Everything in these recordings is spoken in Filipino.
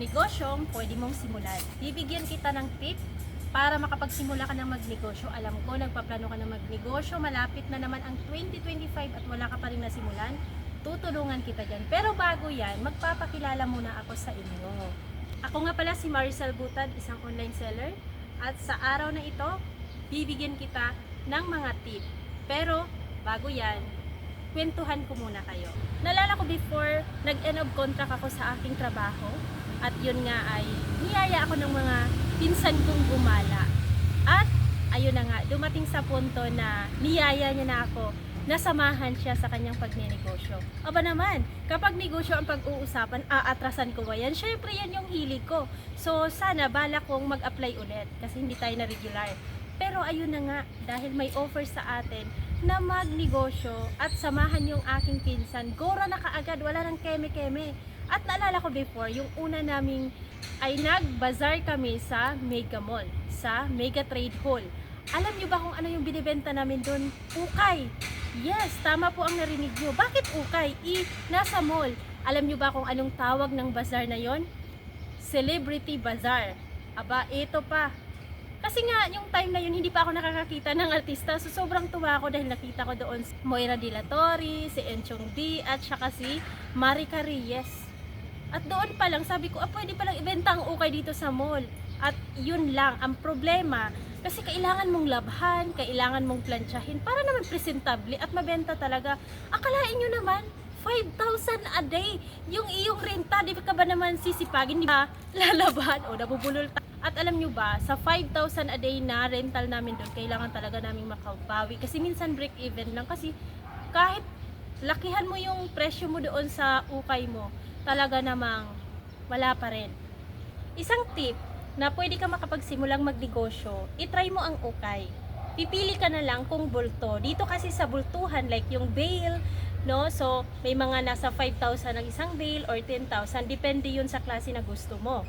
negosyong pwede mong simulan. Bibigyan kita ng tip para makapagsimula ka ng magnegosyo. Alam ko, nagpaplano ka ng magnegosyo, malapit na naman ang 2025 at wala ka pa rin nasimulan. Tutulungan kita dyan. Pero bago yan, magpapakilala muna ako sa inyo. Ako nga pala si Maricel Butad, isang online seller. At sa araw na ito, bibigyan kita ng mga tip. Pero bago yan, kwentuhan ko muna kayo. Nalala ko before, nag-end of contract ako sa aking trabaho. At yun nga ay, niyaya ako ng mga pinsan kong gumala. At ayun na nga, dumating sa punto na niyaya niya na ako nasamahan siya sa kanyang pagnenegosyo. Aba naman, kapag negosyo ang pag-uusapan, aatrasan ko ba yan? Syempre yan yung hilig ko. So sana bala kong mag-apply ulit kasi hindi tayo na regular. Pero ayun na nga, dahil may offer sa atin na magnegosyo at samahan yung aking pinsan, gora na kaagad, wala nang keme-keme. At naalala ko before, yung una naming ay nag-bazaar kami sa Mega Mall, sa Mega Trade Hall. Alam nyo ba kung ano yung binibenta namin doon? Ukay. Yes, tama po ang narinig nyo. Bakit ukay? I, nasa mall. Alam nyo ba kung anong tawag ng bazaar na yon? Celebrity Bazaar. Aba, ito pa. Kasi nga, yung time na yun, hindi pa ako nakakakita ng artista. So, sobrang tuwa ako dahil nakita ko doon si Moira De La Torre, si Enchong D, at saka si Marica Reyes. At doon pa lang, sabi ko, ah, pwede palang ibenta ang ukay dito sa mall. At yun lang, ang problema, kasi kailangan mong labhan, kailangan mong planchahin para naman presentable at mabenta talaga. Akalain nyo naman, 5,000 a day. Yung iyong renta, di ka ba naman sisipagin, di ba? Lalaban o nabubulol At alam nyo ba, sa 5,000 a day na rental namin doon, kailangan talaga namin makabawi. Kasi minsan break even lang. Kasi kahit lakihan mo yung presyo mo doon sa ukay mo, talaga namang wala pa rin. Isang tip na pwede ka makapagsimulang magnegosyo, itry mo ang ukay. Pipili ka na lang kung bulto. Dito kasi sa bultuhan, like yung bail, no? So, may mga nasa 5,000 ang isang bail or 10,000. Depende yun sa klase na gusto mo.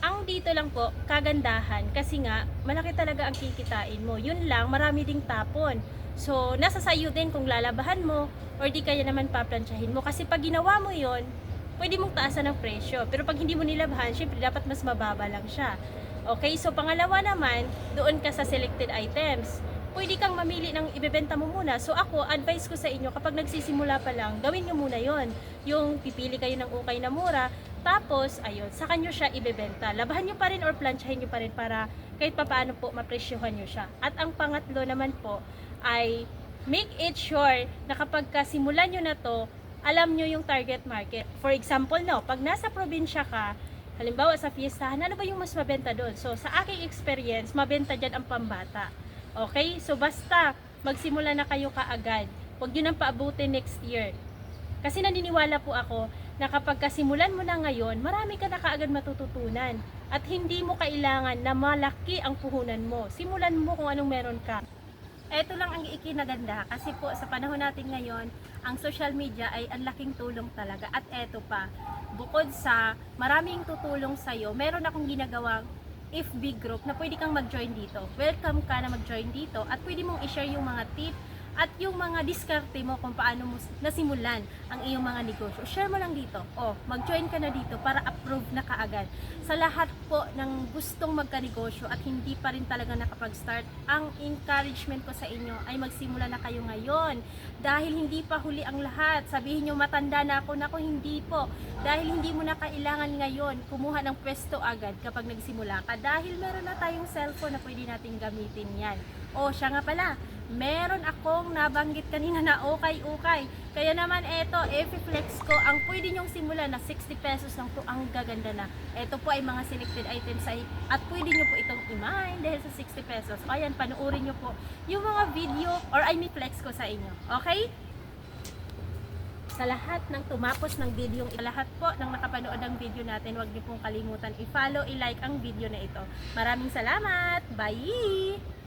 Ang dito lang po, kagandahan. Kasi nga, malaki talaga ang kikitain mo. Yun lang, marami ding tapon. So, nasa sayo din kung lalabahan mo or di kaya naman paplansyahin mo. Kasi pag ginawa mo yon pwede mong taasan ng presyo. Pero pag hindi mo nilabahan, syempre dapat mas mababa lang siya. Okay, so pangalawa naman, doon ka sa selected items. Pwede kang mamili ng ibebenta mo muna. So ako, advice ko sa inyo, kapag nagsisimula pa lang, gawin nyo muna yon Yung pipili kayo ng ukay na mura, tapos, ayun, sa kanyo siya ibebenta. Labahan nyo pa rin or planchahin nyo pa rin para kahit papaano po mapresyohan nyo siya. At ang pangatlo naman po ay make it sure na kapag kasimulan nyo na to, alam nyo yung target market. For example, no, pag nasa probinsya ka, halimbawa sa fiestahan, ano ba yung mas mabenta doon? So, sa aking experience, mabenta dyan ang pambata. Okay? So, basta magsimula na kayo kaagad. Huwag nyo nang paabutin next year. Kasi naniniwala po ako na kapag kasimulan mo na ngayon, marami ka na kaagad matututunan. At hindi mo kailangan na malaki ang puhunan mo. Simulan mo kung anong meron ka. Ito lang ang ikinaganda kasi po sa panahon natin ngayon, ang social media ay ang laking tulong talaga. At eto pa, bukod sa maraming tutulong sa'yo, meron akong ginagawang FB group na pwede kang mag-join dito. Welcome ka na mag-join dito at pwede mong i-share yung mga tip at yung mga diskarte mo kung paano mo nasimulan ang iyong mga negosyo. Share mo lang dito. O, mag-join ka na dito para approve na kaagad. Sa lahat po ng gustong magka-negosyo at hindi pa rin talaga nakapag-start, ang encouragement ko sa inyo ay magsimula na kayo ngayon. Dahil hindi pa huli ang lahat. Sabihin nyo, matanda na ako. Nako, hindi po. Dahil hindi mo na kailangan ngayon kumuha ng pwesto agad kapag nagsimula ka. Dahil meron na tayong cellphone na pwede natin gamitin yan. O, siya nga pala, meron akong nabanggit kanina na ukay-ukay. Kaya naman eto, flex ko, ang pwede nyong simulan na 60 pesos lang to, ang gaganda na. Ito po ay mga selected items ay, at pwede nyo po itong i-mine dahil sa 60 pesos. O ayan, panuorin nyo po yung mga video or ay flex ko sa inyo. Okay? Sa lahat ng tumapos ng video, sa lahat po ng nakapanood ng video natin, huwag niyo pong kalimutan i-follow, i-like ang video na ito. Maraming salamat! Bye!